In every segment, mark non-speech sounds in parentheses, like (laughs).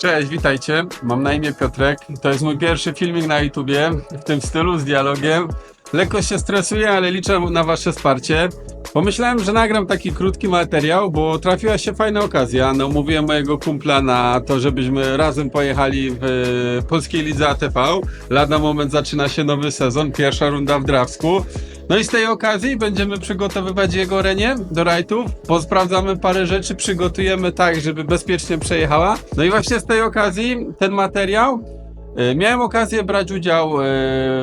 Cześć, witajcie. Mam na imię Piotrek. To jest mój pierwszy filmik na YouTubie w tym stylu z dialogiem. Lekko się stresuję, ale liczę na Wasze wsparcie. Pomyślałem, że nagram taki krótki materiał, bo trafiła się fajna okazja. No, mówiłem mojego kumpla na to, żebyśmy razem pojechali w e, polskiej lidze ATV. Lada moment zaczyna się nowy sezon, pierwsza runda w Drawsku. No i z tej okazji będziemy przygotowywać jego renię do rajtów. Posprawdzamy parę rzeczy, przygotujemy tak, żeby bezpiecznie przejechała. No i właśnie z tej okazji ten materiał Miałem okazję brać udział e,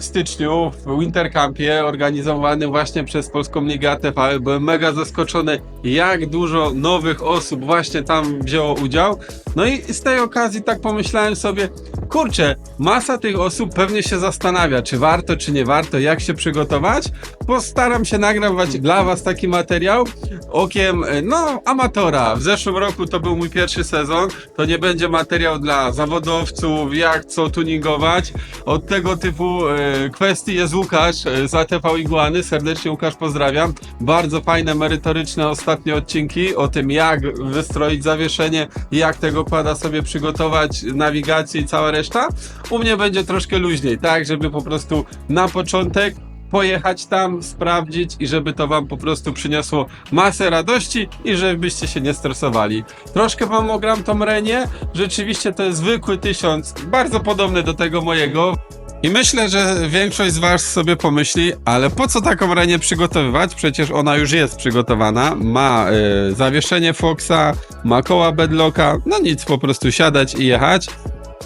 w styczniu w Wintercampie organizowanym właśnie przez Polską Ligę ATV. Byłem mega zaskoczony, jak dużo nowych osób właśnie tam wzięło udział. No i z tej okazji tak pomyślałem sobie, kurczę, masa tych osób pewnie się zastanawia, czy warto, czy nie warto, jak się przygotować. Postaram się nagrawać dla Was taki materiał okiem, e, no, amatora. W zeszłym roku to był mój pierwszy sezon. To nie będzie materiał dla zawodowców, jak co tuningować. Od tego typu e, kwestii jest Łukasz e, z ATV Iguany. Serdecznie Łukasz pozdrawiam. Bardzo fajne, merytoryczne ostatnie odcinki o tym, jak wystroić zawieszenie, jak tego kłada sobie przygotować, nawigację i cała reszta. U mnie będzie troszkę luźniej, tak, żeby po prostu na początek pojechać tam, sprawdzić i żeby to wam po prostu przyniosło masę radości i żebyście się nie stresowali. Troszkę wam ogram tą renię, rzeczywiście to jest zwykły tysiąc, bardzo podobny do tego mojego. I myślę, że większość z was sobie pomyśli, ale po co taką renię przygotowywać? Przecież ona już jest przygotowana, ma y, zawieszenie Foxa, ma koła bedlocka, no nic, po prostu siadać i jechać.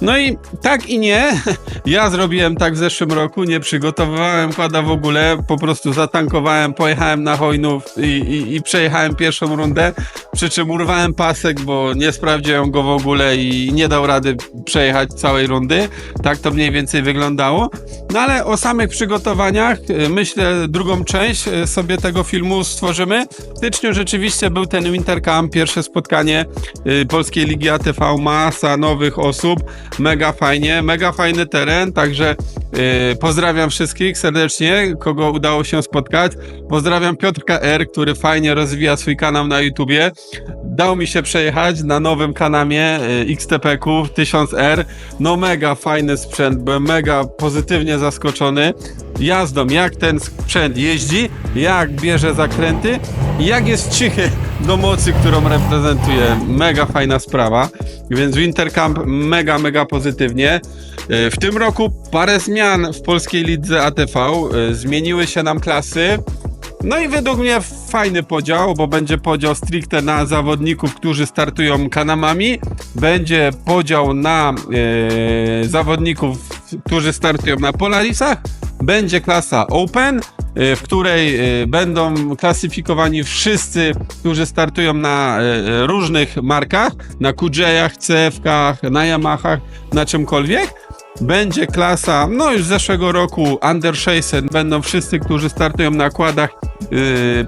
No i tak i nie. (laughs) Ja zrobiłem tak w zeszłym roku, nie przygotowywałem kłada w ogóle, po prostu zatankowałem, pojechałem na Hojnów i, i, i przejechałem pierwszą rundę, przy czym urwałem pasek, bo nie sprawdziłem go w ogóle i nie dał rady przejechać całej rundy. Tak to mniej więcej wyglądało. No ale o samych przygotowaniach, y, myślę, drugą część y, sobie tego filmu stworzymy. W styczniu rzeczywiście był ten Wintercamp, pierwsze spotkanie y, Polskiej Ligi ATV, masa nowych osób, mega fajnie, mega fajny teren, także pozdrawiam wszystkich serdecznie, kogo udało się spotkać. Pozdrawiam Piotrka R, który fajnie rozwija swój kanał na YouTubie. Dał mi się przejechać na nowym kanamie y, XTP-ku 1000R. No mega fajny sprzęt, byłem mega pozytywnie zaskoczony jazdą, jak ten sprzęt jeździ, jak bierze zakręty, jak jest cichy do mocy, którą reprezentuje. Mega fajna sprawa. Więc Wintercamp mega, mega pozytywnie. E, W tym roku parę zmian w polskiej lidze ATV. E, Zmieniły się nam klasy. No i według mnie fajny podział, bo będzie podział stricte na zawodników, którzy startują kanamami. Będzie podział na e, zawodników, którzy startują na Polarisach. Będzie klasa Open, w której e, będą klasyfikowani wszyscy, którzy startują na e, różnych markach, na QJ-ach, CF-kach, na Yamahach, na czymkolwiek. Będzie klasa, no już z zeszłego roku, Under 600, będą wszyscy, którzy startują na kładach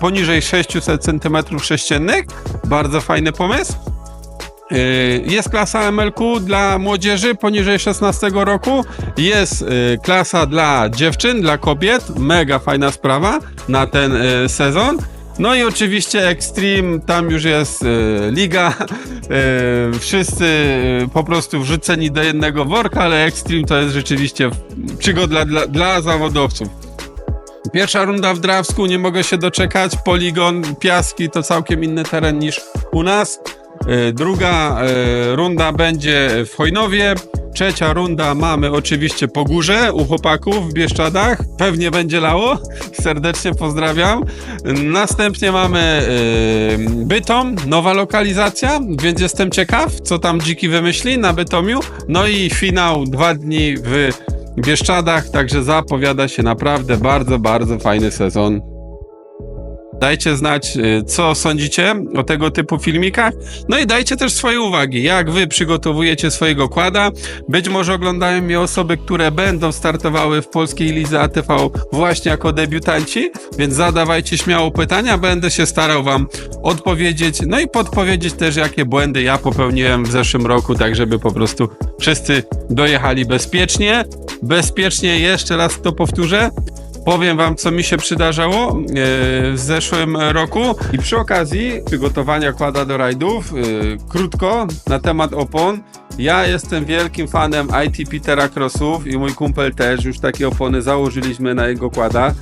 poniżej 600 cm3. Bardzo fajny pomysł. Yy, Jest klasa MLQ dla młodzieży poniżej 16 roku. Jest yy, klasa dla dziewczyn, dla kobiet. Mega fajna sprawa na ten yy, sezon. No i oczywiście Extreme, tam już jest liga. (laughs) Wszyscy po prostu wrzuceni do jednego worka, ale Extreme to jest rzeczywiście przygoda dla, dla zawodowców. Pierwsza runda w Drawsku, nie mogę się doczekać. Poligon, piaski to całkiem inny teren niż u nas. E, Druga e, runda będzie w Hojnowie. Trzecia runda mamy oczywiście po górze u chłopaków w Bieszczadach. Pewnie będzie lało. (laughs) Serdecznie pozdrawiam. Następnie mamy e, Bytom, nowa lokalizacja, więc jestem ciekaw, co tam dziki wymyśli na Bytomiu. No i finał dwa dni w Bieszczadach, także zapowiada się naprawdę bardzo, bardzo fajny sezon. Dajcie znać, y, co sądzicie o tego typu filmikach. No i dajcie też swoje uwagi, jak wy przygotowujecie swojego kłada. Być może oglądają mnie osoby, które będą startowały w polskiej lidze ATV właśnie jako debiutanci, więc zadawajcie śmiało pytania, będę się starał wam odpowiedzieć, no i podpowiedzieć też, jakie błędy ja popełniłem w zeszłym roku, tak żeby po prostu wszyscy dojechali bezpiecznie. Bezpiecznie, jeszcze raz to powtórzę, Powiem wam, co mi się przydarzało e, w zeszłym roku i przy okazji przygotowania kłada do rajdów, e, krótko na temat opon. Ja jestem wielkim fanem IT Petera Crossów i mój kumpel też, już takie opony założyliśmy na jego kłada.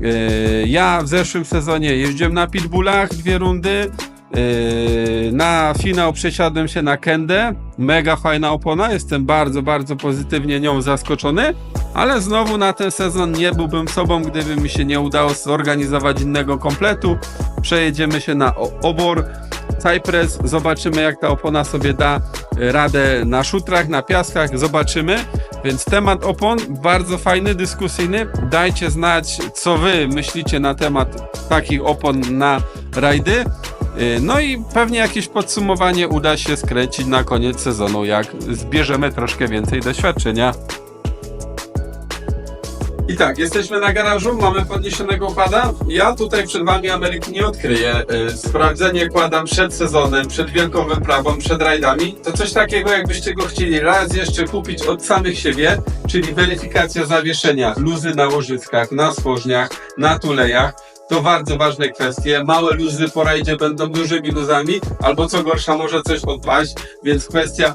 Yy, Ja w zeszłym sezonie jeździłem na Pitbullach dwie rundy. Yy, Na finał przesiadłem się na Kendę. Mega fajna opona, jestem bardzo, bardzo pozytywnie nią zaskoczony. Ale znowu na ten sezon nie byłbym sobą, gdyby mi się nie udało zorganizować innego kompletu. Przejedziemy się na obor Cypress, zobaczymy jak ta opona sobie da y, radę na szutrach, na piaskach, zobaczymy. Więc temat opon bardzo fajny, dyskusyjny. Dajcie znać, co wy myślicie na temat takich opon na rajdy. Y, No i pewnie jakieś podsumowanie uda się skręcić na koniec sezonu, jak zbierzemy troszkę więcej doświadczenia. I tak, jesteśmy na garażu, mamy podniesionego kłada. Ja tutaj przed wami Ameryki nie odkryję. Yy, Sprawdzenie kładam przed sezonem, przed wielką wyprawą, przed rajdami. To coś takiego, jakbyście go chcieli raz jeszcze kupić od samych siebie, czyli weryfikacja zawieszenia, luzy na łożyskach, na stworzniach, na tulejach. To bardzo ważne kwestie. Małe luzy po rajdzie będą dużymi luzami, albo co gorsza może coś odpaść, więc kwestia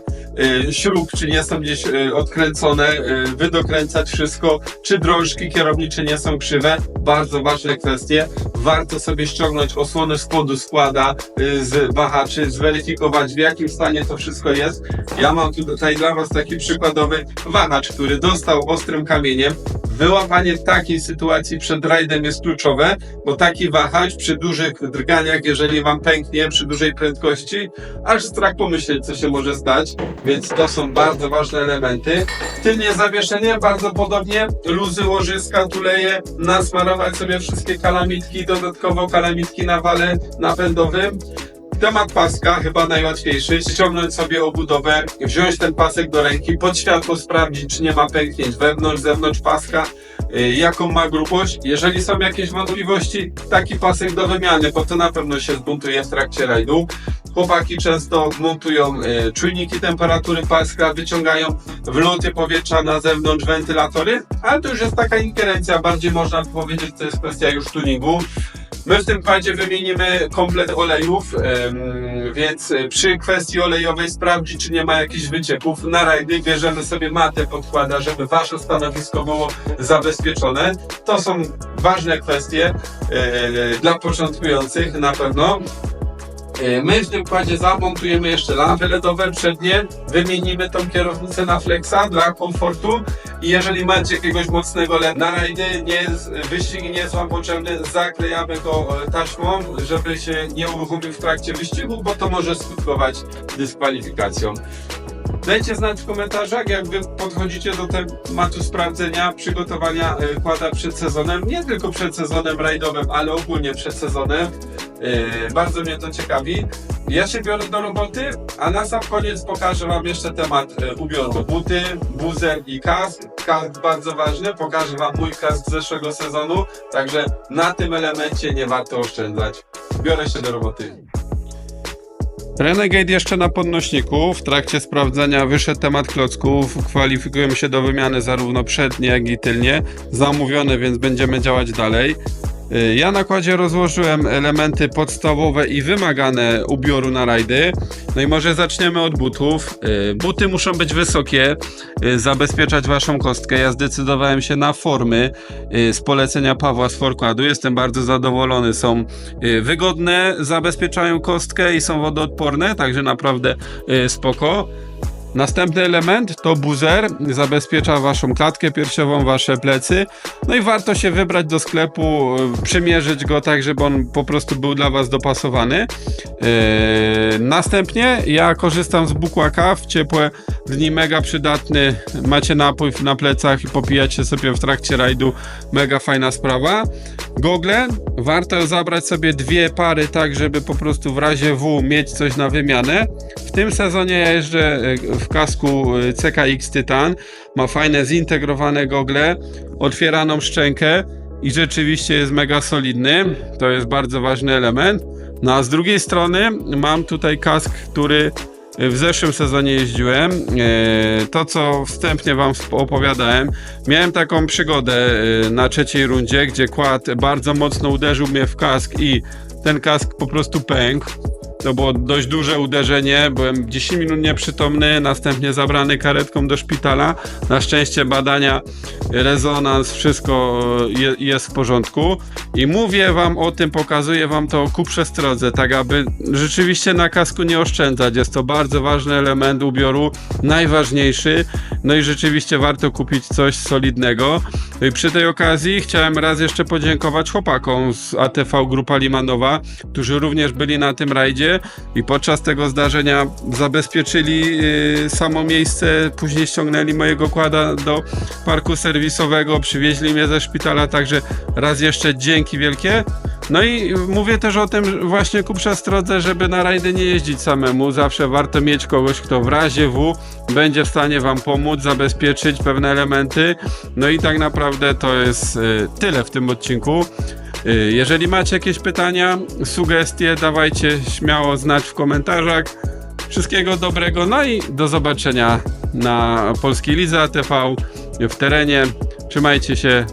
y, śrub, czy nie są gdzieś y, odkręcone, y, wydokręcać wszystko, czy drążki kierownicze nie są krzywe. Bardzo ważne kwestie. Warto sobie ściągnąć osłonę spodu składa y, z wahaczy, zweryfikować w jakim stanie to wszystko jest. Ja mam tutaj dla Was taki przykładowy wahacz, który dostał ostrym kamieniem. Wyłapanie takiej sytuacji przed rajdem jest kluczowe, bo taki wahacz przy dużych drganiach, jeżeli wam pęknie przy dużej prędkości, aż strach pomyśleć, co się może stać, więc to są bardzo ważne elementy. Tylnie zawieszenie, bardzo podobnie, luzy łożyska, tuleje, nasmarować sobie wszystkie kalamitki, dodatkowo kalamitki na wale napędowym. Temat paska chyba najłatwiejszy. Ściągnąć sobie obudowę, wziąć ten pasek do ręki, pod światło sprawdzić, czy nie ma pęknięć wewnątrz, zewnątrz paska, y, jaką ma grubość. Jeżeli są jakieś wątpliwości, taki pasek do wymiany, bo to na pewno się zbuntuje w trakcie rajdu. Chłopaki często montują y, czujniki temperatury paska, wyciągają wloty powietrza na zewnątrz, wentylatory, ale to już jest taka ingerencja, bardziej można powiedzieć, to jest kwestia już tuningu. My w tym padzie wymienimy komplet olejów, więc przy kwestii olejowej sprawdzić, czy nie ma jakichś wycieków. Na rajdy bierzemy sobie matę podkłada, żeby wasze stanowisko było zabezpieczone. To są ważne kwestie e, dla początkujących na pewno. E, My w tym kładzie zamontujemy jeszcze lampy LEDowe przednie, wymienimy tą kierownicę na flexa dla komfortu i jeżeli macie jakiegoś mocnego LED na rajdy, nie wyścig nie jest Wam potrzebny, zaklejamy go e, taśmą, żeby się nie uruchomił w trakcie wyścigu, bo to może skutkować dyskwalifikacją. Dajcie znać w komentarzach, jak wy podchodzicie do tematu sprawdzenia, przygotowania e, kłada przed sezonem. Nie tylko przed sezonem rajdowym, ale ogólnie przed sezonem. E, Bardzo mnie to ciekawi. Ja się biorę do roboty, a na sam koniec pokażę Wam jeszcze temat e, ubioru. Buty, buzer i kask. Kask bardzo ważny, pokażę Wam mój kask z zeszłego sezonu, także na tym elemencie nie warto oszczędzać. Biorę się do roboty. Renegade jeszcze na podnośniku. W trakcie sprawdzenia wyszedł temat klocków. Kwalifikujemy się do wymiany zarówno przednie, jak i tylnie. Zamówione, więc będziemy działać dalej. Y, Ja na kładzie rozłożyłem elementy podstawowe i wymagane ubioru na rajdy. No i może zaczniemy od butów. Y, Buty muszą być wysokie, y, zabezpieczać waszą kostkę. Ja zdecydowałem się na formy z polecenia Pawła z Forkładu. Jestem bardzo zadowolony. Są wygodne, zabezpieczają kostkę i są wodoodporne, także naprawdę spoko. Następny element to buzer, zabezpiecza waszą klatkę piersiową, wasze plecy. No i warto się wybrać do sklepu, y, przymierzyć go tak, żeby on po prostu był dla was dopasowany. Yy, następnie ja korzystam z bukłaka w ciepłe dni, mega przydatny. Macie napływ na plecach i popijacie sobie w trakcie rajdu, mega fajna sprawa. Gogle, warto zabrać sobie dwie pary tak, żeby po prostu w razie W mieć coś na wymianę. Tym sezonie jeżdżę y, w kasku y, CKX Titan. Ma fajne zintegrowane gogle, otwieraną szczękę i rzeczywiście jest mega solidny. To jest bardzo ważny element. No a z drugiej strony mam tutaj kask, który w zeszłym sezonie jeździłem. E, To, co wstępnie Wam opowiadałem, miałem taką przygodę e, na trzeciej rundzie, gdzie kład bardzo mocno uderzył mnie w kask i ten kask po prostu pękł. To było dość duże uderzenie, byłem 10 minut nieprzytomny, następnie zabrany karetką do szpitala. Na szczęście badania, rezonans, wszystko je, jest w porządku. I mówię wam o tym, pokazuję wam to ku przestrodze, tak aby rzeczywiście na kasku nie oszczędzać. Jest to bardzo ważny element ubioru, najważniejszy. No i rzeczywiście warto kupić coś solidnego. I przy tej okazji chciałem raz jeszcze podziękować chłopakom z ATV Grupa Limanowa, którzy również byli na tym rajdzie i podczas tego zdarzenia zabezpieczyli yy, samo miejsce, później ściągnęli mojego kłada do parku serwisowego, przywieźli mnie ze szpitala, także raz jeszcze dzięki wielkie. No i mówię też o tym właśnie ku przestrodze, żeby na rajdy nie jeździć samemu. Zawsze warto mieć kogoś, kto w razie W będzie w stanie wam pomóc, zabezpieczyć pewne elementy. No i tak naprawdę to jest y, tyle w tym odcinku. Y, Jeżeli macie jakieś pytania, sugestie, dawajcie śmiało znać w komentarzach. Wszystkiego dobrego, no i do zobaczenia na Polskiej Lidze ATV w terenie. Trzymajcie się,